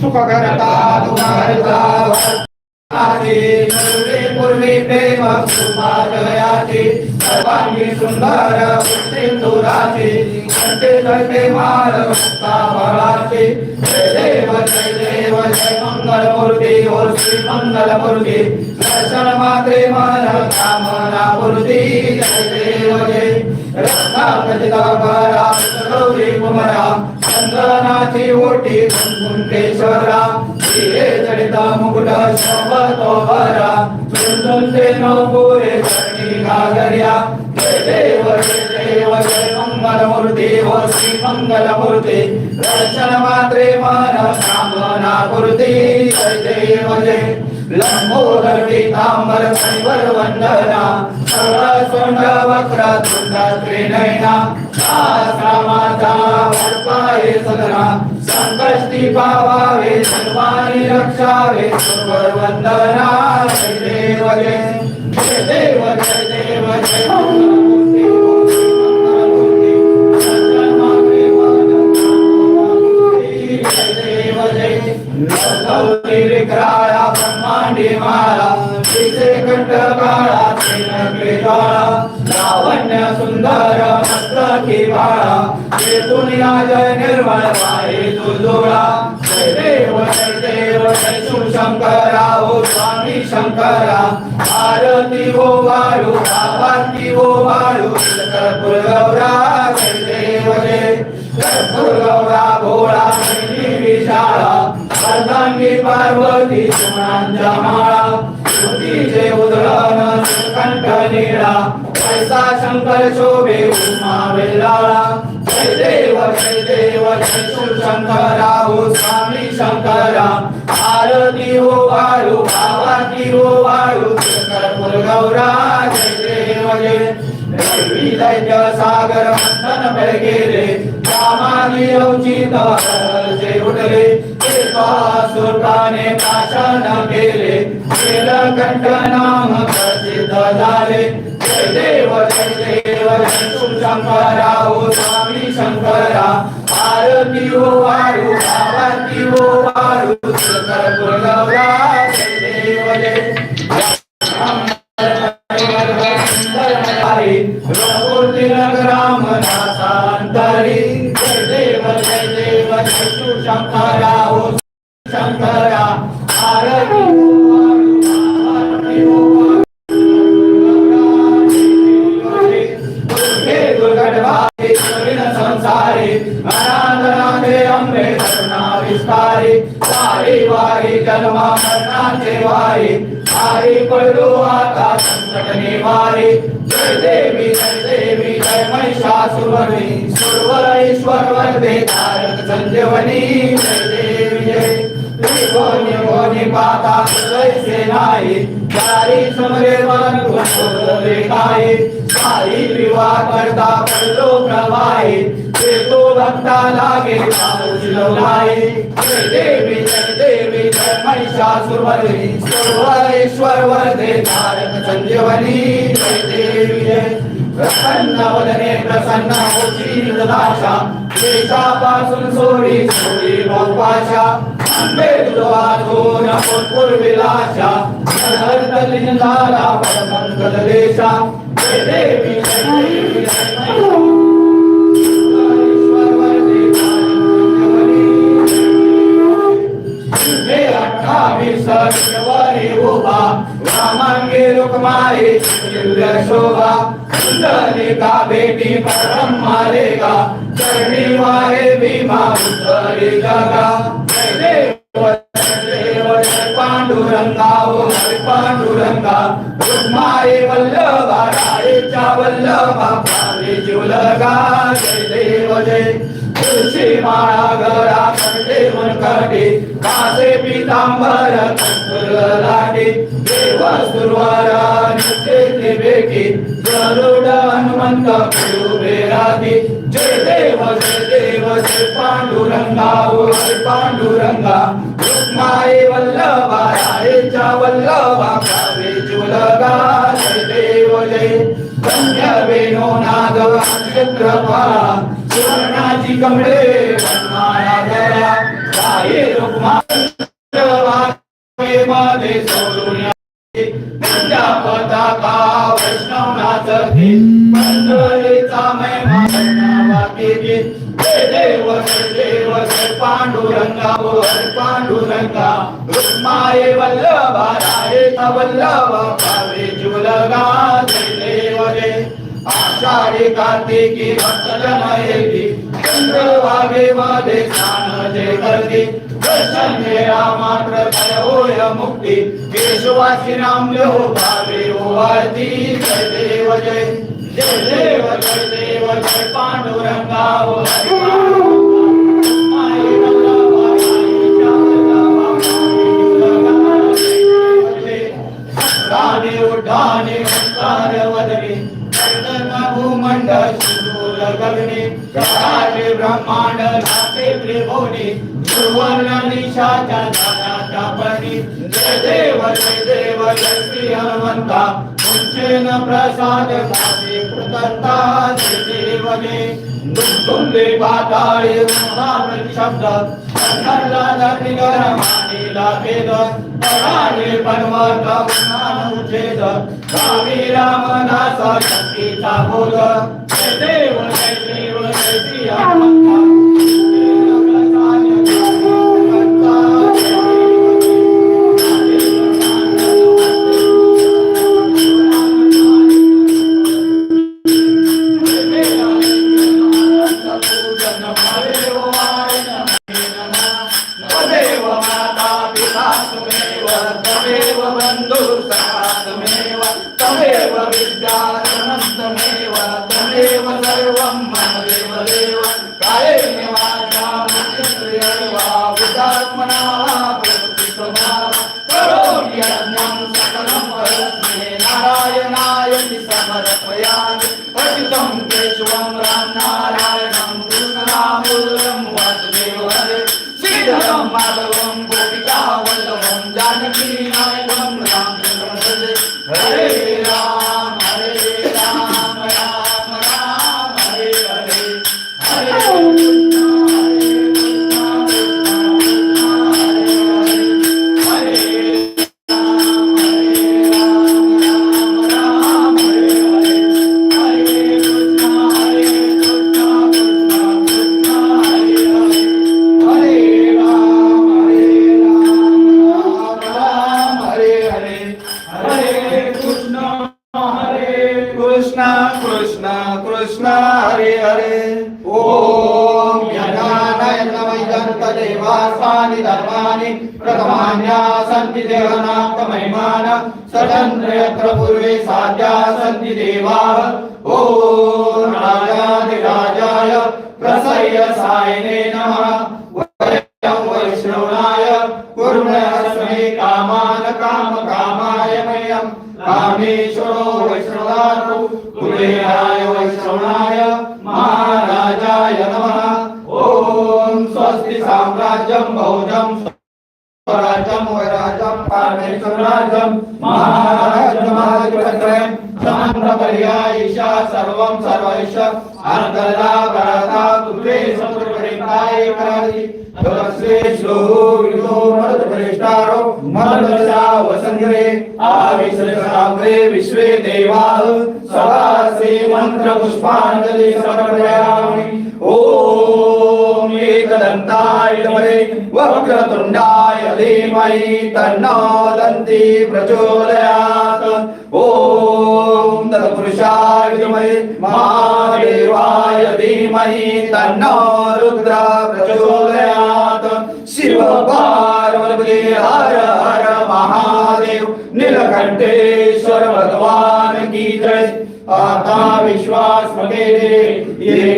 सुख करता दुःखहर्ता आधी पूर्वी पूर्वी प्रेम सुमाजयाची सर्वांगी सुंदर सिंदुराची कंठे कंठे माळ मुक्ता फळाची जय देव जय देव जय मंगल मूर्ती ओर श्री मंगल मूर्ती दर्शन मात्रे मन कामना मूर्ती देव चंदनाची ओटी मुकुट नवपुरे घागर्या देव देव मंगल मूर्ती व श्री मंगल मूर्ती दर्शन मात्रे मन कामना पूर्ती जय देव जय लंबोदर पीतांबर परिवर वंदना सर्व सोंड वक्र तुंड त्रिनयना आश्रमाचा वर्पाये सदरा संकष्टी पावावे सर्वानी रक्षावे सुवर वंदना जय देव जय जय देव जय देव जय ब्रह्मांडी माळा तिचे कंठ काळा श्रीनगरी ज्वाळा लावण्य सुंदर मस्तकी बाळा येथून दुनिया जय निर्मळ वारी तुझोळा देव देव जय शिवशंकरा स्वामी शंकरा. आरती हो वाळू आरती हो वाळू कर्पूर गौरा देव जय. कर्पूर गौरा भोळा विशाळा अर्धांगी पार्वती सुमनांच्या माळा श्रुतीचे उधळण कंठ निळा ऐसा शंकर शोभे उमा वेलाळा जय देव जय देव जय शिवशंकरा हो स्वामी शंकरा आरती हो वाळू आरती हो वाळू कर्पूर गौरा जय देव जय सागर मंथन बेगेले रामानी अवचित से उठले सुरताने पाषाण केले कंठ नाम प्रसिद्ध झाले देव देव जय हो स्वामी शंकरा आरती हो वारू आरती हो वाळू कर्पूर देव जय देव जय राम नाथांतरी जय देव जय देव जय शिवशंकरा विस्तारी वाई वारी जन्मा मरणाचे वारी. आई पडलो आता संकट निवारी जय देवी जय देवी जय महिषासुरवरी सुरवर ईश्वर वरदे तारक संजीवनी जय देवी जय. त्रिकोणी कोणी पाता कैसे नाही चारी समरे मन तुझे काही सारी विवाह करता पडलो प्रवाही. ते तो भक्ता लागे पाऊसलो देवी देवी जय महिषासुरवरी सर्वेश्वर वरदे तारक संजीवनी. देवी प्रसन्न वदने प्रसन्न होती निदाशा देशापासून सोडी सोडी मोपाशा अंबे तुझा थोन पूर्विलाशा धरत लिंगाला परमंगल देशा जय देवी जय देवी जय महिषासुरवरी हे अठ्ठावीस शनिवारी उभा रामांगे रुक्माई दिव्य शोभा सुंदरिका बेटी परम मालेगा। चरणी वाहे भीमा उत्तरी जगा। जय देव जय देव। जय पांडुरंगा ओ हरी पांडुरंगा रुक्माई वल्लभा राईच्या वल्लभा पारे जुलगा जय देव जय। तुळशी माळा गळा मन मनकाटे कासे पितांबर कंकुल लाटे देव सुरवार नित्य ते गरुड हनुमंत उभे राधी जय देव जय देव जय पांडुरंगा ओ हरी पांडुरंगा रुक्माई वल्लभा रायेच्या वल्लभा कावे जुलगा जय देव जय वेणो नाद चंद्रपाळा सुवर्णाची कमळे वनमाळा धरा रुक्माई मध्ये सोडून पताका वैष्णवनाथ मंडळीचा महिमा वाकी जय पांडुरंगा रुक्माये वल्लभा राये पावे जुलगा देव आषाढी कार्तिकी भक्तजन येती चंद्रभागे मध्ये स्नान गर्दी दर्शन मात्र भय होय मुक्ती केशवासी नाम लिहो भावे हो आरती जय देव जय देव देव पांडुरंगा वदने सुदूर गगने ब्रह्मांड त्रिभुवने सुवर्ण निशाच्या दानाच्या पणी जय देव जय देव जय श्री हनुमंता उच्चेन प्रसाद भावे कृतंता जय देव पाताळे महामृत शब्द संघाला पराणे पर्वत उच्छेद स्वामी रामदास शक्तीचा बोध. जय देव जय देव जय श्री तमेव विद्यानन्तमेव तमेव सर्वं मम देव देव करोमि यज्ञं सकलं परस्मै नारायणाय समर्पयामि पठितं केशवं रामनारायणं कृष्णरामोदरं वासुदेवहरे श्रीधरं माधवं गोपिका वल्लभं जानकी नायकं रामचन्द्रं भजे हरे राम कृष्ण हरे हरे। ओम ज्ञानानयनमयंत देवासानि धर्माणि। प्रथमान्या सन्ति देवनाथमहिमान। सचन्द्र यत्र पूर्वे साध्या सन्ति देवाः। ॐ राजाधिराजाय प्रसय्य सायने नमः। वयं वैष्णवाय कुर्मस्मै कामान काम कामाय मह्यं। कामेश्वरो वैष्णवानो कुबेराय वैश्रवणाय महाराजाय नमः। ओम स्वस्ति साम्राज्यं बहुजं स्वराज्यं वैराज्यं कामेश्वराज्यं महाराज्यमाधिपत्यं समन्वपर्यायिषा सर्वं सर्वैष। अर्धदा भरता तुल्ये समुद्रपरिताय करादि तस्ये विश्वे देवाः सदासे मन्त्रपुष्पाञ्जलि समर्पयामि। ॐ एकदन्ताय नमः वक्रतुण्डाय धीमहि तन्नो दन्ति प्रचोदयात्। ॐ तत्पुरुषाय विद्महे महादेवाय धीमहि तन्नो रुद्र प्रचोदयात्। शिव पार्वती हर हर महादेव नीलकंठेश्वर भगवान की जय। आता विश्वास मगे ये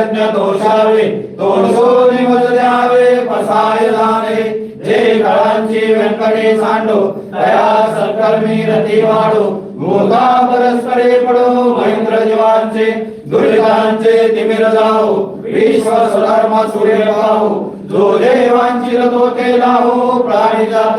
यज्ञ दोषावे दोषो निमज द्यावे पसाय लाने जे कळांची व्यंकटे सांडो दया सत्कर्मी रती वाढो भूता परस्परे पडो महेंद्र जीवांचे दुर्गांचे तिमिर जाओ विश्व सुधर्म सूर्य पाहू जो देवांची रतो केला हो प्राणी जात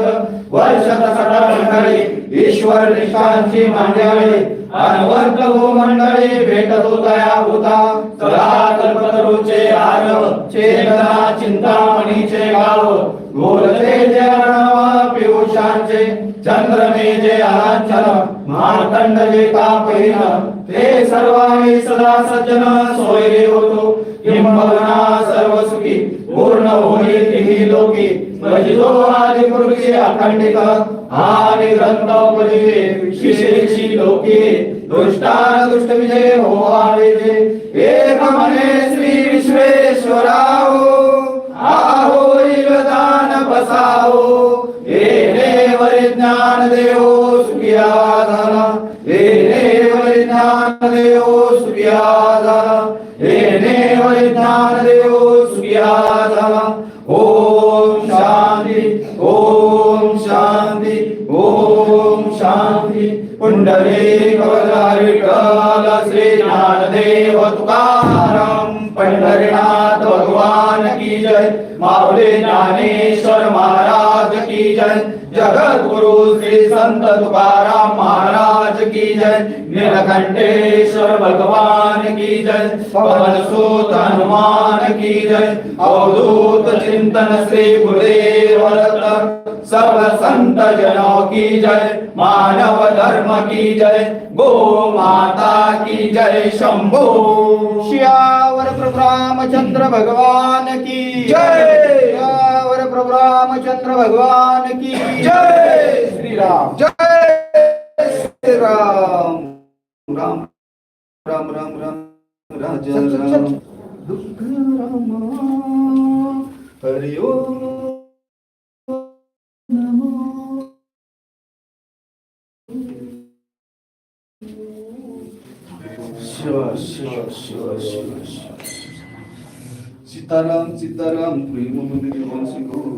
वर्ष सटा मंडळी ईश्वर निष्ठांची मांडळी अनवर्त हो मंडळी भेटतो तया होता सदा कल्पतरुचे आरव चेतना चिंतामणीचे गाव. गोलचे जे अर्णव पियुषांचे चंद्रमे जे अलांचन मार्तंड जे तापहीन. ते सर्वांनी सदा सज्जन सोयरे होतो. किंबहुना सर्व सुखी पूर्ण होईल तिही लोकी. भजितो आदि पुरुषे अखंडित. आणि ग्रंथ उपजिते विशेषी लोके दुष्टान दुष्ट विजय हो आवेजे एक मने श्री विश्वेश्वराहो आहो दान बसावो हे देव ज्ञान देवो सुखिया झाला हे देव ज्ञान देवो सुखिया पुंडरी विठ्ठल श्री ज्ञानदेव तुकाराम पंढरीनाथ भगवान की जय। माऊली ज्ञानेश्वर महाराज की जय। जगत गुरु श्री संत तुकाराम महाराज की जय। नीलकंठेश्वर भगवान की जय। पवन सुत हनुमान की जय। अवधूत चिंतन श्री गुरुदेव सब संत जनों की जय। मानव धर्म की जय। गो माता की जय शंभो। श्यावर प्रभु रामचंद्र भगवान की जय। प्रभु रामचंद्र भगवान की जय श्रीराम। जय श्री राम राम राम राम राम राजा. राम। दुःख राम हरि ओम। नमो शिव शिव शिव शिव। सीताराम सीताराम प्रेम म्हणजे वंशी गौर